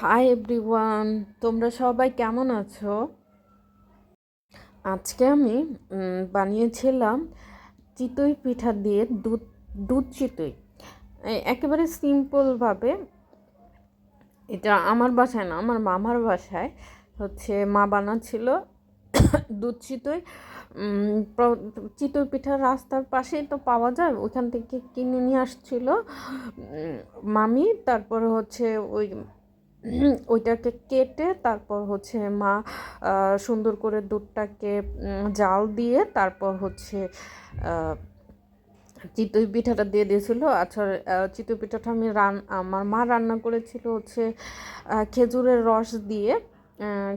Hi everyone তোমরা সবাই কেমন আছো? আজকে আমি বানিয়েছিলাম চিতই পিঠা দিয়ে দুধ দুধ চিতই। একেবারে সিম্পলভাবে এটা আমার বাসায় না, আমার মামার বাসায়। হচ্ছে মা বানাচ্ছিল দুধ চিতই। চিতই পিঠা রাস্তার পাশেই তো পাওয়া যায়, ওখান থেকে কিনে নিয়ে আসছিল মামি। তারপরে হচ্ছে ওই ওইটাকে কেটে তারপর হচ্ছে মা সুন্দর করে দুধটাকে জাল দিয়ে তারপর হচ্ছে চিতই পিঠাটা দিয়ে দিয়েছিল। আচ্ছা চিতই পিঠাটা আমি রান, আমার মা রান্না করেছিল হচ্ছে খেজুরের রস দিয়ে।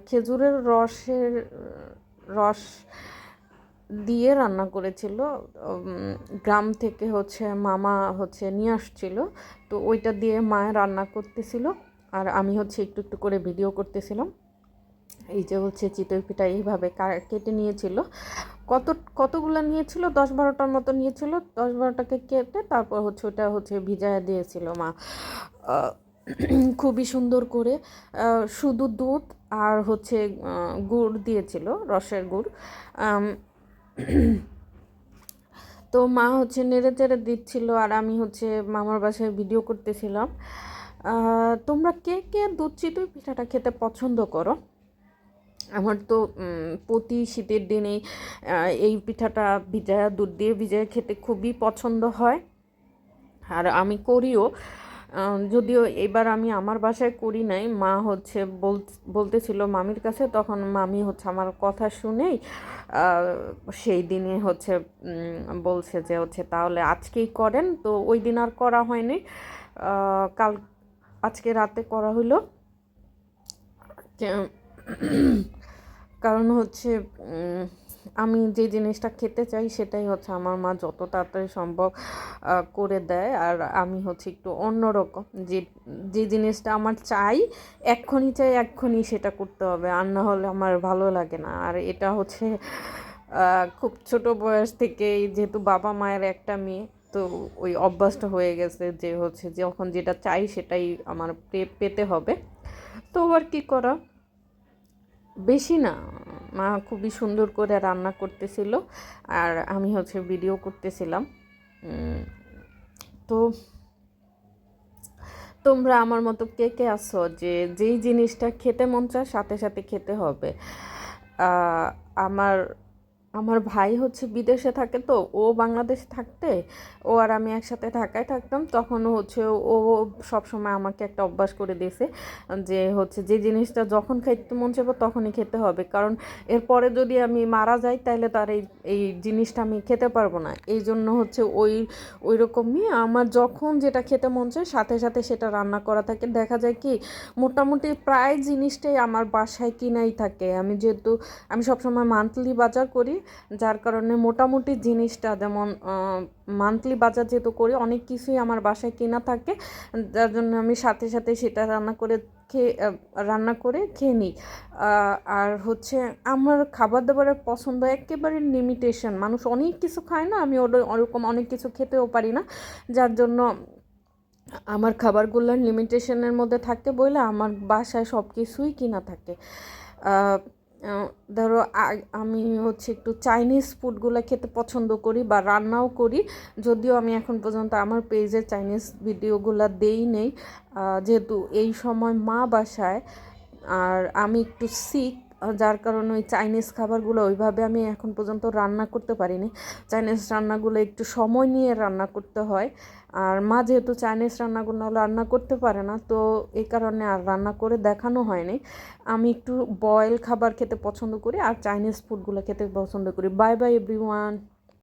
খেজুরের রসের, রস দিয়ে রান্না করেছিল। গ্রাম থেকে হচ্ছে মামা হচ্ছে নিয়ে আসছিল। তো ওইটা দিয়ে মায়ের রান্না করতেছিল। আর আমি হচ্ছে একটু একটু করে ভিডিও করতেছিলাম। এই যে হচ্ছে চিতই পিঠা এইভাবে কেটে নিয়েছিল। কত, কতগুলো নিয়েছিল? দশ বারোটার মতো নিয়েছিল। দশ বারোটাকে কেটে তারপর হচ্ছে ওটা হচ্ছে ভিজায় দিয়েছিল মা। খুবই সুন্দর করে শুধু দুধ আর হচ্ছে গুড় দিয়েছিল, রসের গুড়। তো মা হচ্ছে নেড়ে চেড়ে দিচ্ছিল আর আমি হচ্ছে মামার বাসায় ভিডিও করতেছিলাম। তোমরা কে কে দুধ চিতই পিঠাটা খেতে পছন্দ করো? আমার তো প্রতি শীতের আহ, এই পিঠাটা ভিজায়া দুধ দিয়ে ভিজায় খেতে খুবই পছন্দ হয়। আর আমি করিও। যদিও এবার আমি আমার বাসায় করি নাই মা হচ্ছে বল বলতেছিল মামির কাছে তখন মামি হচ্ছে আমার কথা শুনেই সেই দিনে হচ্ছে বলছে যে হচ্ছে তাহলে আজকেই করেন। তো ওই দিন আর করা হয়নি। কাল আজকে রাতে করা হলো। কারণ হচ্ছে আমি যে জিনিসটা খেতে চাই সেটাই হচ্ছে আমার মা যত তাড়াতাড়ি সম্ভব করে দেয়। আর আমি হচ্ছে একটু অন্যরকম যে যে জিনিসটা আমার চাই, এক্ষুনি চাই, এক্ষুনি সেটা করতে হবে। আর না হলে আমার ভালো লাগে না। আর এটা হচ্ছে খুব ছোট বয়স থেকেই যেহেতু বাবা মায়ের একটা মেয়ে তো ওই অভ্যাসটা হয়ে গেছে যে হচ্ছে যখন যেটা চাই সেটাই আমার পেতে হবে। তো আর কি করা? বেশি না। মা খুবই সুন্দর করে রান্না করতেছিল আর আমি হচ্ছে ভিডিও করতেছিলাম। তো তোমরা আমার মতো কে কে আছো যে যেই জিনিসটা খেতে মন চায় সাথে সাথে খেতে হবে। আমার আমার ভাই হচ্ছে বিদেশে থাকে তো, ও বাংলাদেশে থাকতে, ও আর আমি একসাথে ঢাকায় থাকতাম, তখন হচ্ছে ও সবসময় আমাকে একটা অভ্যাস করে দিয়েছে যে হচ্ছে যে জিনিসটা যখন খাইতে মন চাইব তখনই খেতে হবে। কারণ এরপরে যদি আমি মারা যাই তাহলে তার এই এই জিনিসটা আমি খেতে পারব না। এই জন্য হচ্ছে ওই ওই রকমই আমার যখন যেটা খেতে মন চায় সাথে সাথে সেটা রান্না করা থাকে। দেখা যায় কি মোটামুটি প্রায় জিনিসটাই আমার বাসায় কিনাই থাকে। আমি যেহেতু, আমি সবসময় মান্থলি বাজার করি যার কারণে মোটামুটি জিনিসটা যেমন মান্থলি বাজার যেহেতু করি, অনেক কিছুই আমার বাসায় কেনা থাকে। যার জন্য আমি সাথে সাথে সেটা রান্না করে খেয়ে রান্না করে খেয়ে নিই। আর হচ্ছে আমার খাবার দাবারের পছন্দ একেবারে লিমিটেশন মানুষ অনেক কিছু খায় না, আমি ওর- ওরকম অনেক কিছু খেতেও পারি না। যার জন্য আমার খাবারগুলোর লিমিটেশনের মধ্যে থাকে বলে আমার বাসায় সব কিছুই কিনা থাকে। ধরো আমি হচ্ছে একটু চাইনিজ ফুডগুলো খেতে পছন্দ করি বা রান্নাও করি। যদিও আমি এখন পর্যন্ত আমার পেজে চাইনিজ ভিডিওগুলো দেই নেই। যেহেতু এই সময় মা বাসায়, আর আমি একটু সিক যার কারণে ওই চাইনিজ খাবারগুলো ওইভাবে আমি এখন পর্যন্ত রান্না করতে পারিনি। চাইনিজ রান্নাগুলো একটু সময় নিয়ে রান্না করতে হয়। আর মা যেহেতু চাইনিজ রান্নাগুলো রান্না করতে পারে না, তো এই কারণে আর রান্না করে দেখানো হয়নি। আমি একটু বয়েল খাবার খেতে পছন্দ করি আর চাইনিজ ফুডগুলো খেতে পছন্দ করি। Bye bye everyone